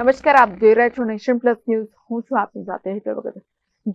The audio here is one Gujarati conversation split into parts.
નમસ્કાર, આપ જોઈ રહ્યા છો નેશન પ્લસ ન્યૂઝ. હું છું આપની સાથે હેતલ વગર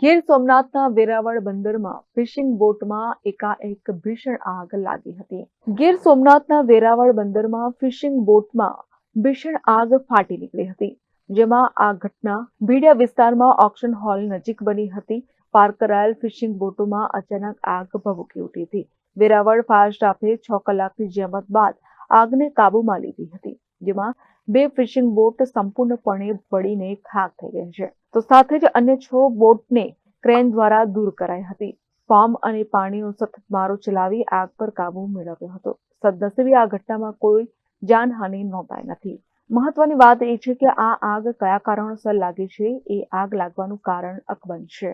ગીર સોમનાથના વેરાવળ બંદરમાં ફિશિંગ બોટમાં એકાએક ભીષણ આગ લાગી હતી. ગીર સોમનાથના વેરાવળ બંદરમાં ફિશિંગ બોટમાં ભીષણ આગ ફાટી નીકળી હતી. જેમાં આ ઘટના ભીડિયા વિસ્તારમાં ઓક્શન હોલ નજીક બની હતી. પાર્ક કરાયેલ ફિશિંગ બોટોમાં અચાનક આગ ભભૂકી ઉઠી હતી. વેરાવળ ફાયર સ્ટાફે છ કલાકની જહેમત બાદ આગને કાબૂમાં લીધી હતી. જેમાં બે ફિશિંગ બોટ સંપૂર્ણપણે પડીને ખાક થઈ ગઈ છે. તો સાથે જ અન્ય છ બોટને ક્રેન દ્વારા દૂર કરાઈ હતી. ફોર્મ અને પાણીનો સતત મારો ચલાવી આગ પર કાબુ મેળવ્યો હતો. સદનસીબે આ ઘટનામાં કોઈ જાનહાનિ નોંધાઈ નથી. મહત્વની વાત એ છે કે આ આગ કયા કારણોસર લાગી છે એ આગ લાગવાનું કારણ અકબંધ છે.